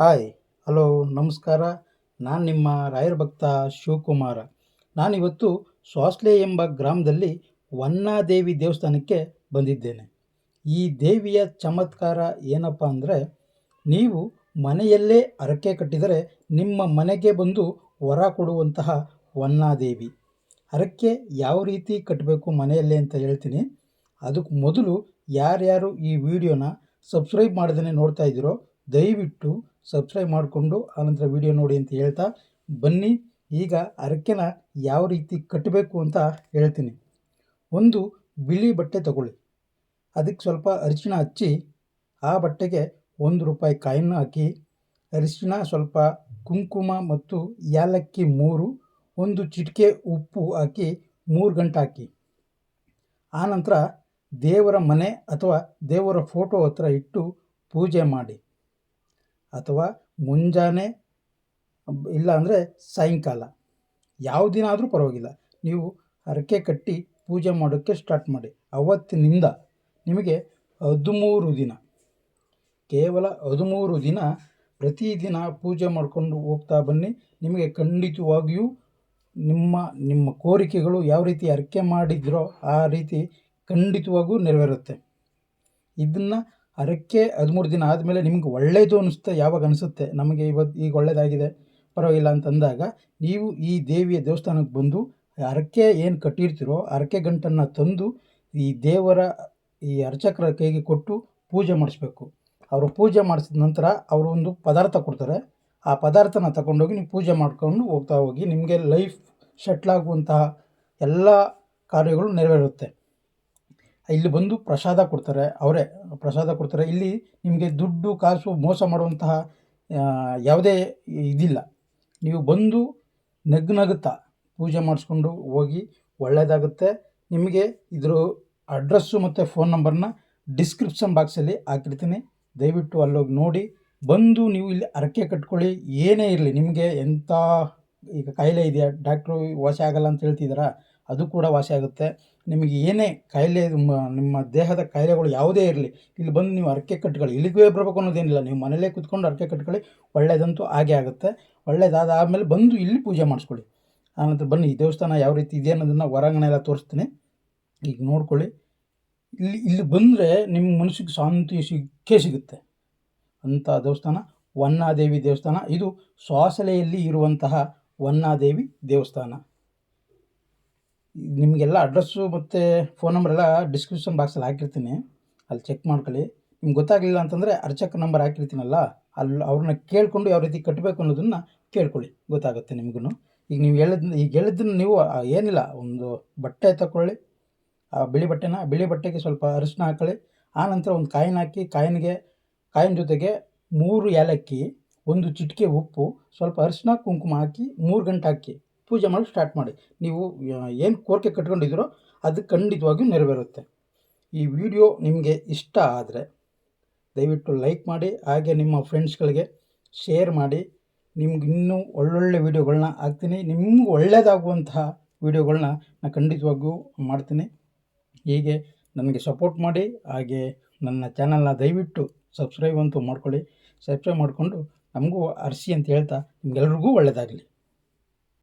Hi hello ನಮಸ್ಕಾರ. ನಾನು ನಿಮ್ಮ ರಾಯರ ಭಕ್ತ ಶಿವಕುಮಾರ. ನಾನಿವತ್ತು ಸ್ವಾಸ್ಲೆ ಎಂಬ ಗ್ರಾಮದಲ್ಲಿ ವನ್ನಾದೇವಿ ದೇವಸ್ಥಾನಕ್ಕೆ ಬಂದಿದ್ದೇನೆ. ಈ ದೇವಿಯ ಚಮತ್ಕಾರ ಏನಪ್ಪ ಅಂದರೆ, ನೀವು ಮನೆಯಲ್ಲೇ ಹರಕೆ ಕಟ್ಟಿದರೆ ನಿಮ್ಮ ಮನೆಗೆ ಬಂದು ವರ ಕೊಡುವಂತಹ ವನ್ನಾದೇವಿ. ಹರಕೆ ಯಾವ ರೀತಿ ಕಟ್ಟಬೇಕು ಮನೆಯಲ್ಲೇ ಅಂತ ಹೇಳ್ತೀನಿ. ಅದಕ್ಕೆ ಮೊದಲು ಯಾರ್ಯಾರು ಈ ವಿಡಿಯೋನ ಸಬ್ಸ್ಕ್ರೈಬ್ ಮಾಡ್ದೇ ನೋಡ್ತಾ ಇದ್ದೀರೋ, ದಯವಿಟ್ಟು ಸಬ್ಸ್ಕ್ರೈಬ್ ಮಾಡಿಕೊಂಡು ಆನಂತರ ವಿಡಿಯೋ ನೋಡಿ ಅಂತ ಹೇಳ್ತಾ ಬನ್ನಿ. ಈಗ ಹರಕೆನ ಯಾವ ರೀತಿ ಕಟ್ಟಬೇಕು ಅಂತ ಹೇಳ್ತೀನಿ. ಒಂದು ಬಿಳಿ ಬಟ್ಟೆ ತಗೊಳ್ಳಿ. ಅದಕ್ಕೆ ಸ್ವಲ್ಪ ಅರಿಶಿಣ ಹಚ್ಚಿ ಆ ಬಟ್ಟೆಗೆ ಒಂದು ರೂಪಾಯಿ ಕಾಯಿನ ಹಾಕಿ, ಅರಿಶಿಣ ಸ್ವಲ್ಪ ಕುಂಕುಮ ಮತ್ತು ಏಲಕ್ಕಿ ಮೂರು, ಒಂದು ಚಿಟಿಕೆ ಉಪ್ಪು ಹಾಕಿ ಮೂರು ಗಂಟೆ ಹಾಕಿ. ಆನಂತರ ದೇವರ ಮನೆ ಅಥವಾ ದೇವರ ಫೋಟೋ ಹತ್ರ ಇಟ್ಟು ಪೂಜೆ ಮಾಡಿ. ಅಥವಾ ಮುಂಜಾನೆ, ಇಲ್ಲ ಅಂದರೆ ಸಾಯಂಕಾಲ. ಯಾವ ದಿನ ಆದರೂ ಪರವಾಗಿಲ್ಲ. ನೀವು ಹರಕೆ ಕಟ್ಟಿ ಪೂಜೆ ಮಾಡೋಕ್ಕೆ ಸ್ಟಾರ್ಟ್ ಮಾಡಿ. ಅವತ್ತಿನಿಂದ ನಿಮಗೆ ಹದಿಮೂರು ದಿನ. ಕೇವಲ ಹದಿಮೂರು ದಿನ ಪ್ರತಿದಿನ ಪೂಜೆ ಮಾಡಿಕೊಂಡು ಹೋಗ್ತಾ ಬನ್ನಿ. ನಿಮಗೆ ಖಂಡಿತವಾಗಿಯೂ ನಿಮ್ಮ ನಿಮ್ಮ ಕೋರಿಕೆಗಳು ಯಾವ ರೀತಿ ಹರಕೆ ಮಾಡಿದ್ರೋ ಆ ರೀತಿ ಖಂಡಿತವಾಗೂ ನೆರವೇರುತ್ತೆ. ಇದನ್ನು ಹರಕೆ ಹದಿಮೂರು ದಿನ ಆದಮೇಲೆ ನಿಮ್ಗೆ ಒಳ್ಳೆಯದು ಅನಿಸುತ್ತೆ, ಯಾವಾಗ ಅನಿಸುತ್ತೆ, ನಮಗೆ ಇವತ್ತು ಈಗ ಒಳ್ಳೆಯದಾಗಿದೆ ಪರವಾಗಿಲ್ಲ ಅಂತಂದಾಗ ನೀವು ಈ ದೇವಿಯ ದೇವಸ್ಥಾನಕ್ಕೆ ಬಂದು ಹರಕೆ ಏನು ಕಟ್ಟಿರ್ತೀರೋ, ಹರಕೆ ಗಂಟನ್ನು ತಂದು ಈ ದೇವರ ಈ ಅರ್ಚಕರ ಕೈಗೆ ಕೊಟ್ಟು ಪೂಜೆ ಮಾಡಿಸ್ಬೇಕು. ಅವರು ಪೂಜೆ ಮಾಡಿಸಿದ ನಂತರ ಅವರು ಒಂದು ಪದಾರ್ಥ ಕೊಡ್ತಾರೆ. ಆ ಪದಾರ್ಥನ ತಗೊಂಡೋಗಿ ನೀವು ಪೂಜೆ ಮಾಡ್ಕೊಂಡು ಹೋಗ್ತಾ ಹೋಗಿ ನಿಮಗೆ ಲೈಫ್ ಶಟ್ಲಾಗುವಂತಹ ಎಲ್ಲ ಕಾರ್ಯಗಳು ನೆರವೇರುತ್ತೆ. ಇಲ್ಲಿ ಬಂದು ಪ್ರಸಾದ ಕೊಡ್ತಾರೆ, ಅವರೇ ಪ್ರಸಾದ ಕೊಡ್ತಾರೆ. ಇಲ್ಲಿ ನಿಮಗೆ ದುಡ್ಡು, ಕಾಸು ಮೋಸ ಮಾಡುವಂತಹ ಯಾವುದೇ ಇದಿಲ್ಲ. ನೀವು ಬಂದು ನಗು ನಗುತ್ತಾ ಪೂಜೆ ಮಾಡಿಸ್ಕೊಂಡು ಹೋಗಿ ಒಳ್ಳೆಯದಾಗುತ್ತೆ ನಿಮಗೆ ಇದ್ರ ಅಡ್ರೆಸ್ಸು ಮತ್ತು ಫೋನ್ ನಂಬರ್ನ ಡಿಸ್ಕ್ರಿಪ್ಷನ್ ಬಾಕ್ಸಲ್ಲಿ ಹಾಕಿರ್ತೀನಿ. ದಯವಿಟ್ಟು ಅಲ್ಲೋಗಿ ನೋಡಿ. ಬಂದು ನೀವು ಇಲ್ಲಿ ಹರಕೆ ಕಟ್ಕೊಳ್ಳಿ. ಏನೇ ಇರಲಿ, ನಿಮಗೆ ಎಂಥ ಈಗ ಕಾಯಿಲೆ ಇದೆಯಾ? ಡಾಕ್ಟ್ರು ವಾಸಿ ಆಗಲ್ಲ ಅಂತ ಹೇಳ್ತಿದ್ದೀರಾ? ಅದು ಕೂಡ ವಾಸಿ ಆಗುತ್ತೆ. ನಿಮಗೆ ಏನೇ ಕಾಯಿಲೆ ನಿಮ್ಮ ದೇಹದ ಕಾಯಿಲೆಗಳು ಯಾವುದೇ ಇರಲಿ, ಇಲ್ಲಿ ಬಂದು ನೀವು ಅರಕೆ ಕಟ್ಕೊಳ್ಳಿ ಇಲ್ಲಿಗೆ ಬರಬೇಕು ಅನ್ನೋದೇನಿಲ್ಲ. ನೀವು ಮನೆಯಲ್ಲೇ ಕೂತ್ಕೊಂಡು ಹರಕೆ ಕಟ್ಕೊಳ್ಳಿ ಒಳ್ಳೆಯದಂತೂ ಹಾಗೆ ಆಗುತ್ತೆ. ಒಳ್ಳೇದಾದ ಆದಮೇಲೆ ಬಂದು ಇಲ್ಲಿ ಪೂಜೆ ಮಾಡಿಸ್ಕೊಳ್ಳಿ. ಆನಂತರ ಬನ್ನಿ, ಈ ದೇವಸ್ಥಾನ ಯಾವ ರೀತಿ ಇದೆ ಅನ್ನೋದನ್ನು ಹೊರಾಂಗಣ ಎಲ್ಲ ತೋರಿಸ್ತೀನಿ. ಈಗ ನೋಡ್ಕೊಳ್ಳಿ. ಇಲ್ಲಿ ಇಲ್ಲಿ ಬಂದರೆ ನಿಮ್ಮ ಮನಸ್ಸಿಗೆ ಶಾಂತಿ ಸಿಕ್ಕೇ ಸಿಗುತ್ತೆ. ಅಂಥ ದೇವಸ್ಥಾನ, ವನ್ನಾದೇವಿ ದೇವಸ್ಥಾನ. ಇದು ಸ್ವಾಸಲೆಯಲ್ಲಿ ಇರುವಂತಹ ವನ್ನಾದೇವಿ ದೇವಸ್ಥಾನ. ನಿಮಗೆಲ್ಲ ಅಡ್ರೆಸ್ಸು ಮತ್ತು ಫೋನ್ ನಂಬರ್ ಎಲ್ಲ ಡಿಸ್ಕ್ರಿಪ್ಷನ್ ಬಾಕ್ಸಲ್ಲಿ ಹಾಕಿರ್ತೀನಿ. ಅಲ್ಲಿ ಚೆಕ್ ಮಾಡ್ಕೊಳ್ಳಿ. ನಿಮ್ಗೆ ಗೊತ್ತಾಗಲಿಲ್ಲ ಅಂತಂದರೆ ಅರ್ಚಕ ನಂಬರ್ ಹಾಕಿರ್ತೀನಲ್ಲ ಅಲ್ಲಿ ಅವ್ರನ್ನ ಕೇಳಿಕೊಂಡು ಯಾವ ರೀತಿ ಕಟ್ಟಬೇಕು ಅನ್ನೋದನ್ನು ಕೇಳ್ಕೊಳ್ಳಿ. ಗೊತ್ತಾಗುತ್ತೆ ನಿಮಗೂ ಈಗ ನೀವು ಹೇಳಿದ, ಈಗ ಹೇಳಿದ್ದನ್ನು ನೀವು ಏನಿಲ್ಲ, ಒಂದು ಬಟ್ಟೆ ತಗೊಳ್ಳಿ ಆ, ಬಿಳಿ ಬಟ್ಟೆನ, ಬಿಳಿ ಬಟ್ಟೆಗೆ ಸ್ವಲ್ಪ ಅರಿಶಿನ ಹಾಕೊಳ್ಳಿ. ಆನಂತರ ಒಂದು ಕಾಯಿನ ಹಾಕಿ, ಕಾಯಿನಿಗೆ, ಕಾಯಿನ ಜೊತೆಗೆ ಮೂರು ಏಲಕ್ಕಿ, ಒಂದು ಚಿಟಿಕೆ ಉಪ್ಪು, ಸ್ವಲ್ಪ ಅರಿಶಿನ, ಕುಂಕುಮ ಹಾಕಿ ಮೂರು ಗಂಟೆ ಹಾಕಿ. ಪೂಜೆ ಮಾಡಿ ಸ್ಟಾರ್ಟ್ ಮಾಡಿ. ನೀವು ಏನು ಕೋರಿಕೆ ಕಟ್ಕೊಂಡಿದ್ದೀರೋ ಅದು ಖಂಡಿತವಾಗಿಯೂ ನೆರವೇರುತ್ತೆ. ಈ ವಿಡಿಯೋ ನಿಮಗೆ ಇಷ್ಟ ಆದರೆ ದಯವಿಟ್ಟು ಲೈಕ್ ಮಾಡಿ, ಹಾಗೆ ನಿಮ್ಮ ಫ್ರೆಂಡ್ಸ್ಗಳಿಗೆ ಶೇರ್ ಮಾಡಿ. ನಿಮ್ಗೆ ಇನ್ನೂ ಒಳ್ಳೊಳ್ಳೆ ವೀಡಿಯೋಗಳನ್ನ ಹಾಕ್ತೀನಿ. ನಿಮ್ಗೆ ಒಳ್ಳೆಯದಾಗುವಂತಹ ವೀಡಿಯೋಗಳನ್ನ ನಾನು ಖಂಡಿತವಾಗಿಯೂ ಮಾಡ್ತೀನಿ. ಹೀಗೆ ನನಗೆ ಸಪೋರ್ಟ್ ಮಾಡಿ, ಹಾಗೆ ನನ್ನ ಚಾನಲ್ನ ದಯವಿಟ್ಟು ಸಬ್ಸ್ಕ್ರೈಬ್ ಅಂತೂ ಮಾಡ್ಕೊಳ್ಳಿ. ಸಬ್ಸ್ಕ್ರೈಬ್ ಮಾಡಿಕೊಂಡು ನಮಗೂ ಅರ್ಸಿ ಅಂತ ಹೇಳ್ತಾ ನಿಮ್ಗೆಲ್ರಿಗೂ ಒಳ್ಳೆಯದಾಗಲಿ